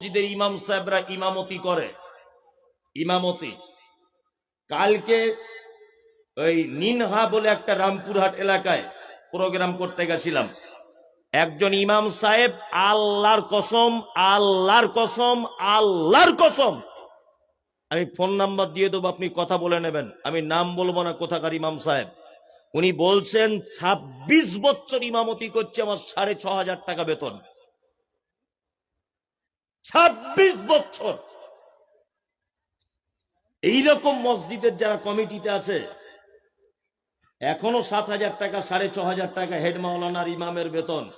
মসজিদের ইমাম সাহেবরা ইমামতি করে। ইমামতি। কালকে ওই নিনহা বলে একটা রামপুরহাট এলাকায় প্রোগ্রাম করতে গেছিলাম। একজন ইমাম সাহেব, আল্লাহর কসম আল্লাহর কসম আল্লাহর কসম। আমি ফোন নাম্বার দিয়ে দেবো, আপনি কথা বলে নেবেন। আমি নাম বলব না কোথাকার ইমাম সাহেব। উনি বলছেন ২৬ বছর ইমামতি করছে, আমার সাড়ে ছ হাজার টাকা বেতন। ২৬ বছর। এইরকম মসজিদের যারা কমিটিতে আছে, এখনও সাত হাজার টাকা, সাড়ে ছ হাজার টাকা হেড মাওলানার ইমামের বেতন।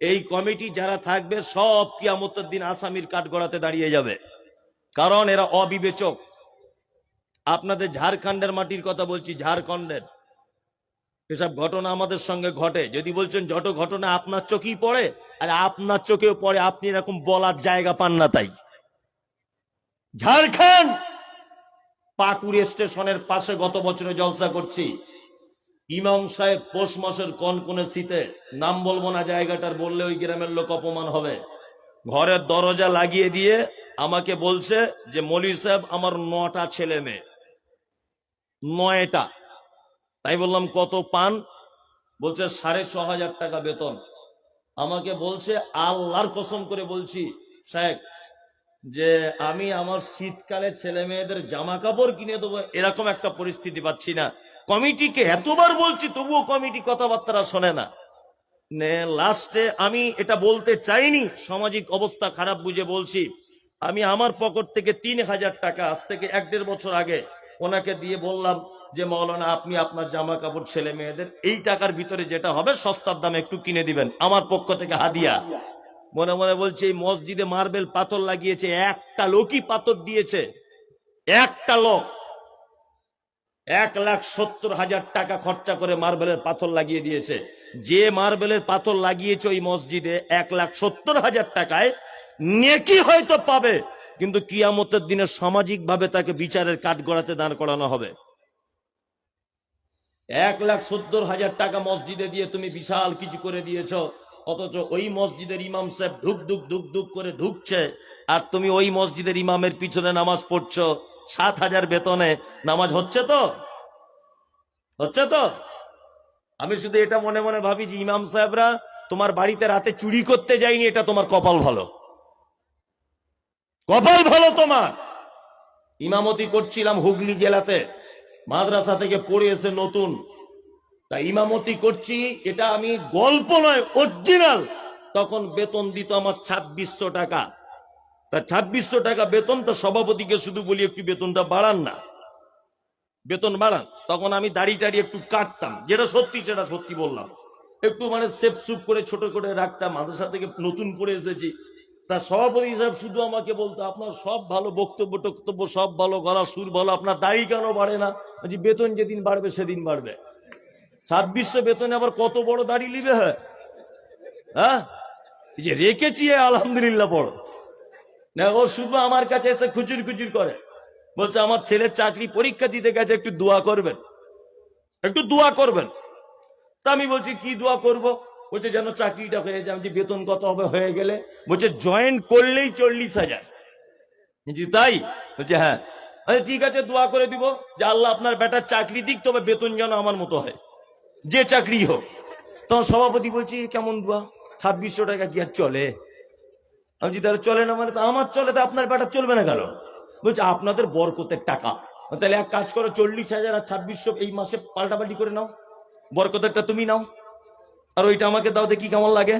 এই কমিটি যারা থাকবে, সব কিয়ামতের দিন আসামির কাঠগড়াতে দাঁড়িয়ে যাবে। কারণ এরা অবিবেচক। আপনাদের ঝাড়খণ্ডের মাটির কথা বলছি, ঝাড়খণ্ডের। এসব ঘটনা আমাদের সঙ্গে ঘটে। যদি বলছেন যত ঘটনা আপনার চোখেই পড়ে আর আপনার চোখেও পড়ে, আপনি এরকম বলার জায়গা পান না তাই। ঝাড়খণ্ড! পাকুড় স্টেশনের পাশে গত বছরে জলসা করছি। ইমাম সাহেব পৌষ মাসের কোন কোন শীতে, নাম বলব না জায়গাটার, বললে ওই গ্রামের লোক অপমান হবে। ঘরের দরজা লাগিয়ে দিয়ে আমাকে বলছে যে মলি সাহেব, আমার নটা ছেলে মেয়ে। নয়টা। তাই বললাম, কত পান? বলছে, সাড়ে ছ হাজার টাকা বেতন। আমাকে বলছে, আল্লাহর কসম করে বলছি শেখ যে আমি আমার শীতকালে ছেলে মেয়েদের জামা কাপড় কিনে দেবো, এরকম একটা পরিস্থিতি পাচ্ছি না। কমিটিকে এতবার বলছি, তবুও কমিটি কথাবার্তা শোনে না, লাস্টে আমি এটা বলতে চাইনি, সামাজিক অবস্থা খারাপ বুঝে বলছি, আমি আমার পকেট থেকে তিন হাজার টাকা আজ থেকে এক দেড় বছর আগে ওনাকে দিয়ে বললাম যে মৌলানা আপনি আপনার জামা কাপড় ছেলে মেয়েদের এই টাকার ভিতরে যেটা হবে, সস্তার দামে একটু কিনে দিবেন। আমার পক্ষ থেকে হাদিয়া। মনে মনে বলছে, এই মসজিদে মার্বেল পাথর লাগিয়েছে, একটা লোকই পাথর দিয়েছে। একটা লোক। এক লাখ সত্তর হাজার টাকা খরচা করে মার্বেলের পাথর লাগিয়ে দিয়েছে। যে মার্বেলের পাথর লাগিয়েছে ওই মসজিদে এক লাখ সত্তর হাজার টাকায়, নেকি হয়তো পাবে, কিন্তু কিয়ামতের দিনে সামাজিক ভাবে তাকে বিচারের কাঠগড়াতে দাঁড় করানো হবে। এক লাখ সত্তর হাজার টাকা মসজিদে দিয়ে তুমি বিশাল কিছু করে দিয়েছ। অথচ ওই মসজিদের ইমাম সাহেব ধুক ধুক ধুক ধুক করে ঢুকছে আর তুমি ওই মসজিদের ইমামের পিছনে নামাজ পড়ছো। সাত হাজার বেতনে। নামাজ হচ্ছে তো? হচ্ছে তো? আমি শুধু এটা মনে মনে ভাবি যে ইমাম সাহেবরা তোমার বাড়িতে রাতে চুরি করতে যায়নি, এটা তোমার কপাল ভালো। কপাল ভালো তোমার। ইমামতি করছিলাম হুগলি জেলাতে। মাদ্রাসা থেকে পড়ে এসে নতুন। তা ইমামতি করছি, এটা আমি গল্প নয় অরিজিনাল তখন বেতন দিত আমার ছাব্বিশশো টাকা। তা ছাব্বিশশো টাকা বেতন, তা সভাপতিকে শুধু বলি একটু বেতনটা বাড়ান না। বেতন বাড়ান। তখন আমি দাড়ি টাড়ি একটু কাটতাম। যেটা সত্যি, সেটা সত্যি বললাম। একটু মানে সেপ সুপ করে, ছোট করে রাখতাম। মাদ্রাসা থেকে নতুন পড়ে এসেছি। তা সভাপতি হিসাব শুধু আমাকে বলতো আপনার সব ভালো বক্তব্য টক্তব্য সব ভালো গলা সুর ভালো আপনার দাড়ি কেন বাড়ে না? বলছি, বেতন যেদিন বাড়বে সেদিন বাড়বে। ছাব্বিশশো বেতনে আবার কত বড় দাড়ি নিবে হ্যাঁ? হ্যাঁ? যে রেখেছি আলহামদুলিল্লাহ বড়। না ও শুধু আমার কাছে এসে খুচুর খুচুর করে। বলছে আমার ছেলের চাকরি পরীক্ষা দিতে গেছে একটু দোয়া করবেন। একটু দোয়া করবেন। তা আমি বলছি কি দোয়া করব? বলছে যেন চাকরিটা হয়ে যায়। বলছি, বেতন কত হবে? হয়ে গেলে। বলছে জয়েন করলেই চল্লিশ হাজার। জি তাই? বলছে হ্যাঁ। আচ্ছা ঠিক আছে দোয়া করে দিব যে আল্লাহ আপনার বেটার চাকরি দিক তবে বেতন যেন আমার মতো হয়। যে চাকরি হোক। তখন সভাপতি বলছি কেমন দোয়া? ছাব্বিশশো টাকা কি আর চলে? আমি যদি তাহলে চলে না মানে তো আমার চলে তো আপনার বেটা চলবে না কেন? বলছে আপনাদের বরকতের টাকা। তাহলে এক কাজ করো চল্লিশ হাজার আর ছাব্বিশশো এই মাসে পাল্টাপাল্টি করে নাও। বরকতেরটা তুমি নাও। আর ওইটা আমাকে দাও কি কেমন লাগে।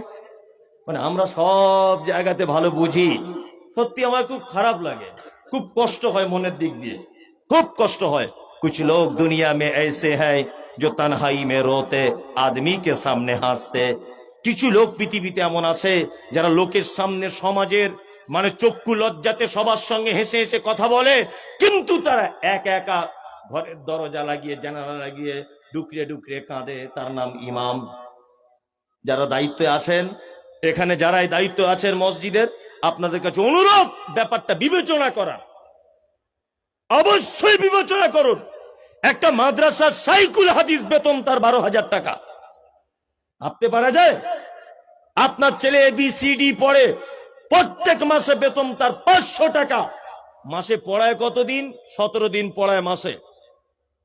মানে আমরা সব জায়গাতে ভালো বুঝি। সত্যি আমার খুব খারাপ লাগে। খুব কষ্ট হয় মনের দিক দিয়ে। খুব কষ্ট হয়। কিছু লোক দুনিয়া মে এসে হ্যাঁ যে তানহাই মে রোতে আদমিকে সামনে হাসতে। কিছু লোক পৃথিবীতে এমন আছে, যারা লোকের সামনে সমাজের মানে চক্ষু লজ্জাতে সবার সঙ্গে হেসে হেসে কথা বলে, কিন্তু তারা একা একা ঘরের দরজা লাগিয়ে, জানালা লাগিয়ে, ডুকরে ডুকরে কাঁদে। তার নাম ইমাম। যারা দায়িত্বে আছেন, এখানে যারাই দায়িত্ব আছেন মসজিদের, আপনাদের কাছে অনুরোধ, ব্যাপারটা বিবেচনা করা। অবশ্যই বিবেচনা করুন। একটা মাদ্রাসার সাইকুল হাদিস বেতন তার বারো হাজার টাকা। ভাবতে পারা যায়? আপনার ছেলে এবিসিডি পড়ে, প্রত্যেক মাসে বেতন তার পাঁচশো টাকা। মাসে পড়ায় কতদিন? সতেরো দিন পড়ায় মাসে।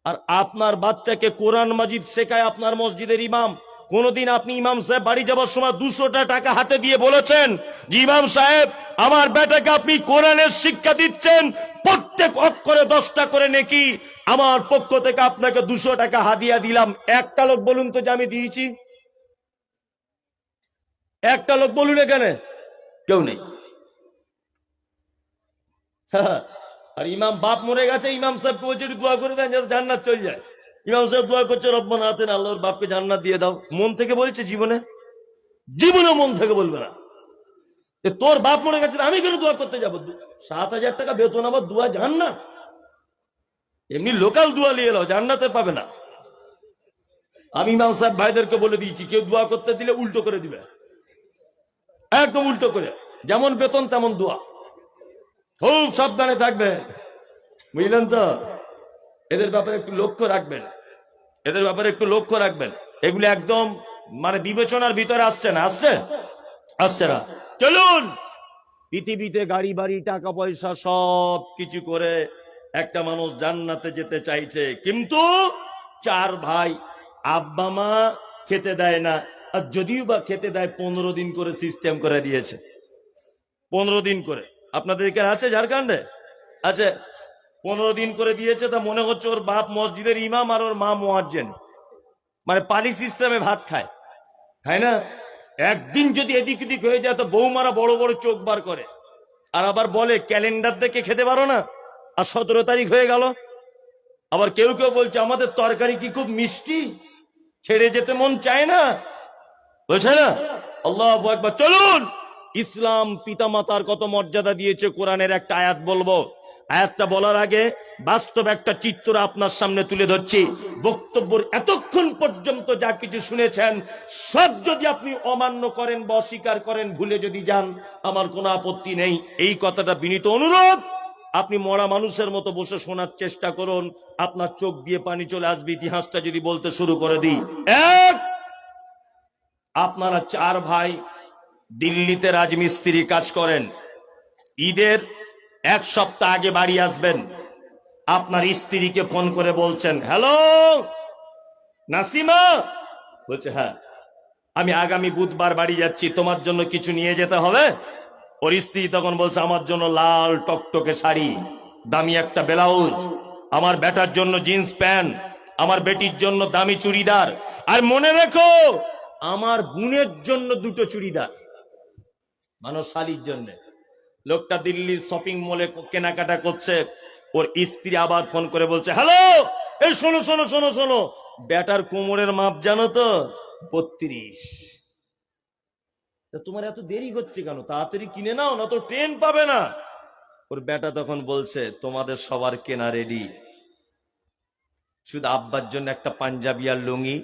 আর আপনার বাচ্চাকে কোরআন মাজিদ শেখায় আপনার মসজিদের ইমাম। কোনদিন আপনি ইমাম সাহেব বাড়ি যাবার সময় দুশোটা টাকা হাতে দিয়ে বলেছেন যে ইমাম সাহেব, আমার বেটাকে আপনি কোরআনের শিক্ষা দিচ্ছেন, প্রত্যেক অক্ষরে দশটা করে নেকি, আমার পক্ষ থেকে আপনাকে দুশো টাকা হাদিয়া দিলাম। একটা লোক বলুন তো যে আমি দিয়েছি। একটা লোক বলুন এখানে। কেউ নেই। আর ইমাম বাপ মরে গেছে, ইমাম সাহেবকে বলছে দোয়া করে দেন যাতে জান্নাত চলে যায়। ইমাম সাহেব দোয়া করছে, রব্বানা হাতেন আল্লাহর বাপকে জান্নাত দিয়ে দাও। মন থেকে বলছে জীবনে? জীবনে মন থেকে বলবে না। তোর বাপ মরে গেছে, আমি কেন দোয়া করতে যাব? সাত হাজার টাকা বেতন আবার দোয়া জান্নাত? এমনি লোকাল দোয়া নিয়ে এলো জান্নাতে পাবে না। আমি ইমাম সাহেব ভাইদেরকে বলে দিয়েছি, কেউ দোয়া করতে দিলে উল্টো করে দিবে। একদম উল্টো করে। যেমন বেতন, তেমন দোয়া। খুব সাবধানে থাকবেন বুঝলেন তো? এদের ব্যাপারে একটু লক্ষ্য রাখবেন। এদের ব্যাপারে একটু লক্ষ্য রাখবেন। এগুলো একদম মানে বিবেচনার ভিতরে আসছে না। আসছে? আসছে না। চলুন! পৃথিবীতে গাড়ি, বাড়ি, টাকা, পয়সা, সব কিছু করে একটা মানুষ জান্নাতে যেতে চাইছে। কিন্তু চার ভাই আব্বা, মা খেতে দেয় না। আর যদিও বা খেতে দেয়, পনেরো দিন করে সিস্টেম করে দিয়েছে। পনেরো দিন করে। আপনাদের এখানে আছে ঝাড়খণ্ডে? আছে? পনেরো দিন করে দিয়েছে, তা মনে হচ্ছে ওর বাপ মসজিদের ইমাম আর ওর মা মোয়াজ্জেন। মানে পালি সিস্টেমে ভাত খায়। খায় না? একদিন যদি এদিক ওদিক হয়ে যায়, তো বৌমারা বড় বড় চোখ বার করে। আর আবার বলে, ক্যালেন্ডার দেখে খেতে পারো না? আর সতেরো তারিখ হয়ে গেল। আবার কেউ কেউ বলছে, আমাদের তরকারি কি খুব মিষ্টি? ছেড়ে যেতে মন চায় না? বলছে না? আল্লাহ একবার চলুন! ইসলাম পিতামাতার কত মর্যাদা দিয়েছে কোরআনের একটা আয়াত বলব। আয়াতটা বলার আগে বাস্তব একটা চিত্র আপনার সামনে তুলে ধরছি। বক্তব্যের এতক্ষণ পর্যন্ত যা কিছু শুনেছেন, সব যদি আপনি অমান্য করেন বা অস্বীকার করেন, ভুলে যদি যান, আমার কোনো আপত্তি নেই। এই কথাটা বিনীত অনুরোধ। আপনি মরা মানুষের মতো বসে শোনার চেষ্টা করুন। আপনার চোখ দিয়ে পানি চলে আসবে, ইতিহাসটা যদি বলতে শুরু করে দিই। এক, আপনারা চার ভাই দিল্লিতে রাজমিস্ত্রি কাজ করেন। ঈদের এক সপ্তাহ আগে বাড়ি আসবেন। আপনার স্ত্রীকে ফোন করে বলছেন, হ্যালো, নাসিমা? বলছে হ্যাঁ আমি আগামী বুধবার বাড়ি যাচ্ছি, তোমার জন্য কিছু নিয়ে যেতে হবে? ওর স্ত্রী তখন বলছে, আমার জন্য লাল টকটকে শাড়ি, দামি একটা ব্লাউজ, আমার বেটার জন্য জিন্স প্যান্ট, আমার বেটির জন্য দামি চুড়িদার, আর মনে রেখো, আমার বোনের জন্য দুটো চুড়িদার মানুষ শালির জন্য। লোকটা দিল্লির শপিং মলে কেনাকাটা করছে। ওর স্ত্রী আবার ফোন করে বলছে হ্যালো এই শোনো শোনো শোনো শোনো। বেটার কোমরের মাপ জানো তো? বত্রিশ। তোমার এত দেরি হচ্ছে কেন? তাড়াতাড়ি কিনে নাও, না তো ট্রেন পাবে না। ওর বেটা তখন বলছে, তোমাদের সবার কেনা রেডি শুধু আব্বার জন্য একটা পাঞ্জাবি আর লুঙ্গি,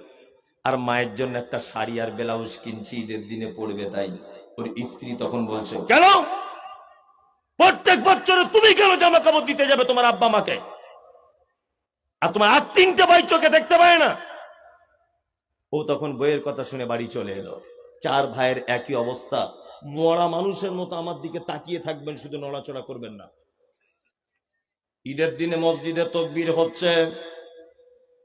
আর মায়ের জন্য একটা শাড়ি আর ব্লাউজ কিনছি, ঈদের দিনে পড়বে তাই। ওর স্ত্রী তখন বলছে, কেন? প্রত্যেক বছরে তুমি কেন জামা কাপড় দিতে যাবে তোমার আব্বা মাকে আর তোমার আর তিনটে ভাই চোখে দেখতে পায় না? ও তখন বইয়ের কথা শুনে বাড়ি চলে এলো। চার ভাইয়ের একই অবস্থা। মরা মানুষের মতো আমার দিকে তাকিয়ে থাকবেন, শুধু নড়াচড়া করবেন না। ঈদের দিনে মসজিদে তকবির হচ্ছে,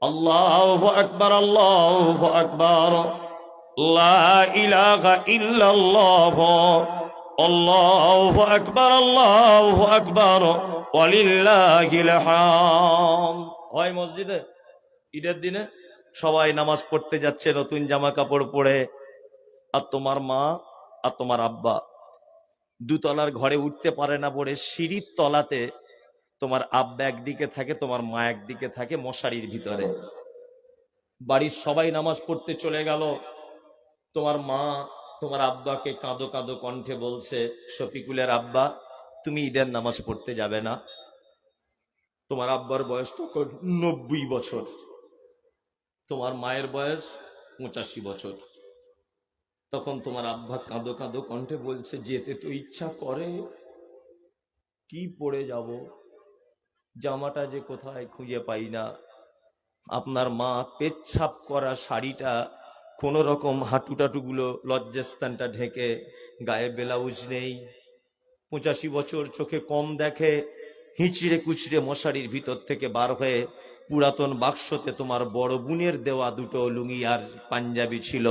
আল্লাহ আকবার আল্লাহ আকবার ইলাহা ইল্লাল্লাহ। আল্লাহু আকবার আল্লাহু আকবার হয় মসজিদে? ঈদের দিনে সবাই নামাজ পড়তে যাচ্ছে, নতুন জামা কাপড় পরে। আর তোমার মা আর তোমার আব্বা দুতলার ঘরে উঠতে পারে না পড়ে সিঁড়ির তলাতে তোমার আব্বা একদিকে থাকে, তোমার মা একদিকে থাকে মশারির ভিতরে। বাড়ির সবাই নামাজ পড়তে চলে গেল, তোমার মা তোমার আব্বাকে কাঁদো কাঁদো কণ্ঠে বলছে, শফিকুলের আব্বা, তুমি ঈদের নামাজ পড়তে যাবে না? তোমার আব্বার বয়স তখন নব্বই বছর। তোমার মায়ের বয়স পঁচাশি বছর। তখন তোমার আব্বা কাঁদো কাঁদো কণ্ঠে বলছে, যেতে তো ইচ্ছা করে, কি পড়ে যাব? জামাটা যে কোথায় খুঁজে পাই না। আপনার মা পেচ্ছাপ করা শাড়িটা কোন রকম হাঁটু টাটুগুলো লজ্জাস্থানটা ঢেকে গায়ে ব্লাউজ নেই। পঁচাশি বছর চোখে কম দেখে হিঁচড়ে কুচড়ে মশারির ভিতর থেকে বার হয়ে পুরাতন বাক্সতে তোমার বড় বোনের দেওয়া দুটো লুঙ্গি আর পাঞ্জাবি ছিল।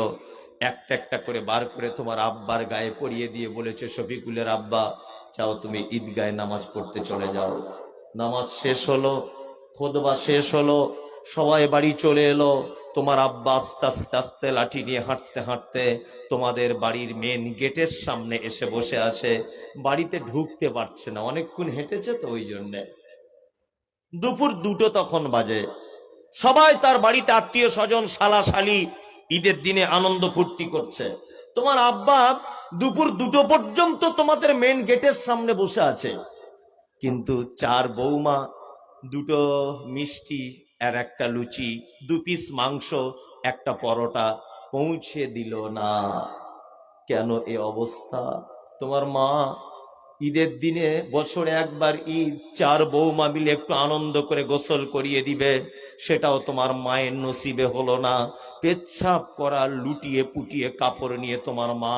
একটা একটা করে বার করে তোমার আব্বার গায়ে পরিয়ে দিয়ে বলেছে, শফিকুলের আব্বা, চাও তুমি ঈদগায় নামাজ পড়তে চলে যাও। নামাজ শেষ হলো, খোদবা শেষ হলো, সবাই বাড়ি চলে এলো। তোমার আব্বা আস্তে আস্তে আস্তে লাঠি নিয়ে হাঁটতে হাঁটতে তোমাদের বাড়ির মেন গেটের সামনে এসে বসে আছে। বাড়িতে ঢুকতে পারছে না। অনেকক্ষণ হেঁটেছে তো ওই জন্যে। দুপুর দুটো তখন বাজে। সবাই তার বাড়িতে আত্মীয় স্বজন, শালা শালি ঈদের দিনে আনন্দ ফুর্তি করছে। তোমার আব্বা দুপুর দুটো পর্যন্ত তোমাদের মেন গেটের সামনে বসে আছে। কিন্তু চার বৌমা, দুটো মিষ্টি আর একটা লুচি, দু পিস মাংস, একটা পরোটা পৌঁছে দিল না। কেন এ অবস্থা? তোমার মা ঈদের দিনে বছরে একবার ঈদ, চার বৌমা মিলে একটু আনন্দ করে গোসল করিয়ে দিবে, সেটাও তোমার মায়ের নসিবে হলো না। পেচ্ছাপ করা, লুটিয়ে পুটিয়ে কাপড় নিয়ে তোমার মা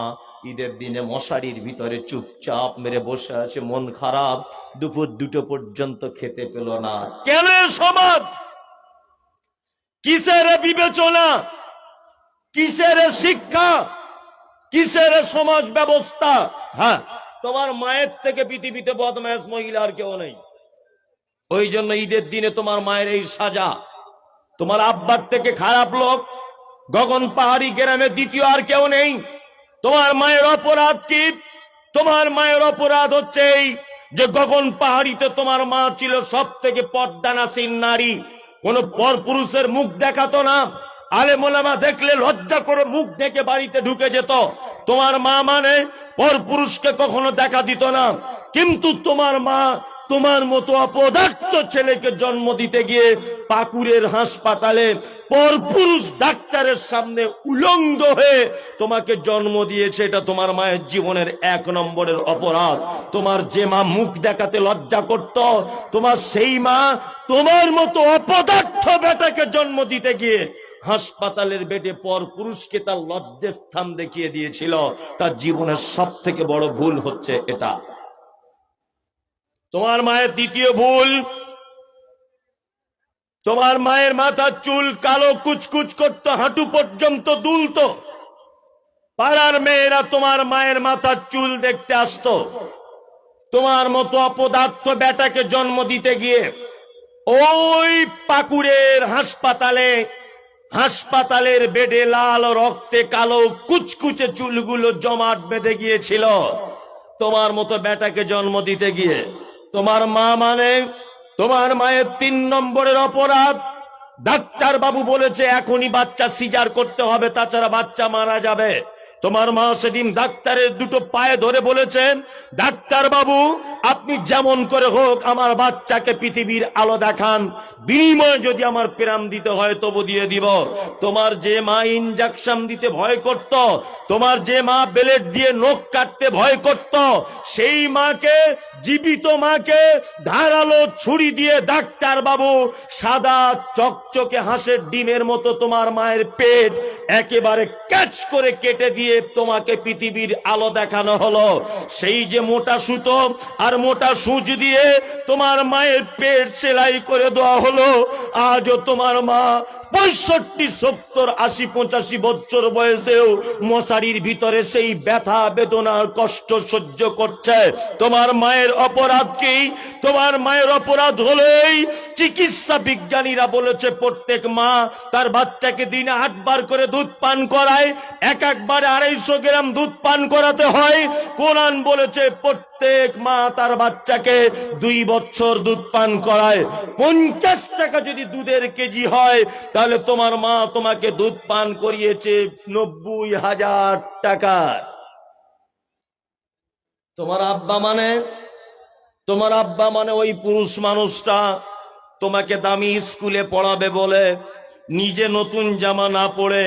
ঈদের দিনে মশারির ভিতরে চুপচাপ মেরে বসে আছে, মন খারাপ, দুপুর দুটো পর্যন্ত খেতে পেল না। কেন সমাজ? কিসের বিবেচনা? কিসের শিক্ষা? কিসের সমাজ ব্যবস্থা? হ্যাঁ তোমার মায়ের থেকে পৃথিবীতে বদমাস মহিলা আর কেউ নেই। ওই জন্য ঈদের দিনে তোমার মায়ের এই সাজা। তোমার আব্বার থেকে খারাপ লোক, গগন পাহাড়ি গ্রামে দ্বিতীয় আর কেউ নেই। তোমার মায়ের অপরাধ কি? তোমার মায়ের অপরাধ হচ্ছে এই যে গগন পাহাড়িতে তোমার মা ছিল সব থেকে পর্দানাসীন নারী। কোন পর পুরুষের মুখ দেখাতো না। আলে মোলামা দেখলে লজ্জা করে মুখ দেখে বাড়িতে ঢুকে যেত। তোমার মা মানে পর পুরুষকে কখনো দেখা দিত না। কিন্তু তোমার মা তোমার মতো অপদার্থ ছেলেকে জন্ম দিতে গিয়ে পাকুরের হাসপাতালে পরপুরুষ ডাক্তারের সামনে উলঙ্গ হয়ে তোমাকে জন্ম দিয়েছে, এটা তোমার মায়ের জীবনের এক নম্বরের অপরাধ। তোমার যে মা মুখ দেখাতে লজ্জা করত, তোমার সেই মা তোমার মতো অপদার্থ বেটাকে জন্ম দিতে গিয়ে হাসপাতালের বেডে পর পুরুষকে তার লজ্জের স্থান দেখিয়ে দিয়েছিল। তার জীবনের সব থেকে বড় ভুল হচ্ছে এটা। তোমার মায়ের দ্বিতীয় ভুল। তোমার মায়ের মাথার চুল কালো কুচকুচ করতো হাঁটু পর্যন্ত দুলতো। পাড়ার মেয়েরা তোমার মায়ের মাথার চুল দেখতে আসতো। তোমার মতো অপদার্থ বেটাকে জন্ম দিতে গিয়ে ওই পাকুড়ের হাসপাতালে, হাসপাতালের বেডে লাল রক্তে কালো কুচকুচে চুলগুলো জমাট বেঁধে গিয়েছিল। তোমার মতো বেটাকে জন্ম দিতে গিয়ে তোমার মা মানে তোমার মায়ের তিন নম্বরের অপরাধ। ডাক্তার বাবু বলেছে, এখনই বাচ্চা সিজার করতে হবে, তাছাড়া বাচ্চা মারা যাবে। তোমার মা সেদিন ডাক্তারের দুটো পায়ে ধরে বলেছেন, ডাক্তার বাবু, আপনি যেমন করে হোক আমার বাচ্চাকে পৃথিবীর আলো দেখান, বিনিময়ে যদি আমার প্রাণ দিতে হয় তবু দিয়ে দিব। তোমার যে মা ইনজেকশন দিতে ভয় করত, তোমার যে মা বেলেট দিয়ে নখ কাটতে ভয় করত, সেই মাকে, জীবিত মাকে ধারালো ছুরি দিয়ে ডাক্তার বাবু সাদা চকচকে হাঁসের ডিমের মতো তোমার মায়ের পেট একেবারে ক্যাচ করে কেটে দিয়ে তোমাকে পৃথিবীর আলো দেখানো হলো। সেই যে মোটা সুতো আর মোটা সূচ দিয়ে তোমার মায়ের পেট সেলাই করে দেওয়া হলো, আজও তোমার মা পঁয়ষট্টি, সত্তর, আশি, পঁচাশি বছর বয়সেও মশারির ভিতরে সেই ব্যথা বেদনার কষ্ট সহ্য করছে। তোমার মায়ের অপরাধ কি? তোমার মায়ের অপরাধ হলেই চিকিৎসা বিজ্ঞানীরা বলেছে, প্রত্যেক মা তার বাচ্চাকে দিনে আটবার করে দুধ পান করায়, এক একবারে আড়াইশো গ্রাম দুধ পান করাতে হয়। কোরআন বলেছে, প্রত্যেক মা তার বাচ্চাকে দুই বছর দুধ পান করায়। পঞ্চাশ টাকা যদি দুধের কেজি হয়, তাহলে তোমার মা তোমাকে দুধ পান করিয়েছে নব্বই হাজার টাকার তোমার আব্বা মানে তোমার আব্বা মানে ওই পুরুষ মানুষটা তোমাকে দামি স্কুলে পড়াবে বলে, নিজে নতুন জামা না পড়ে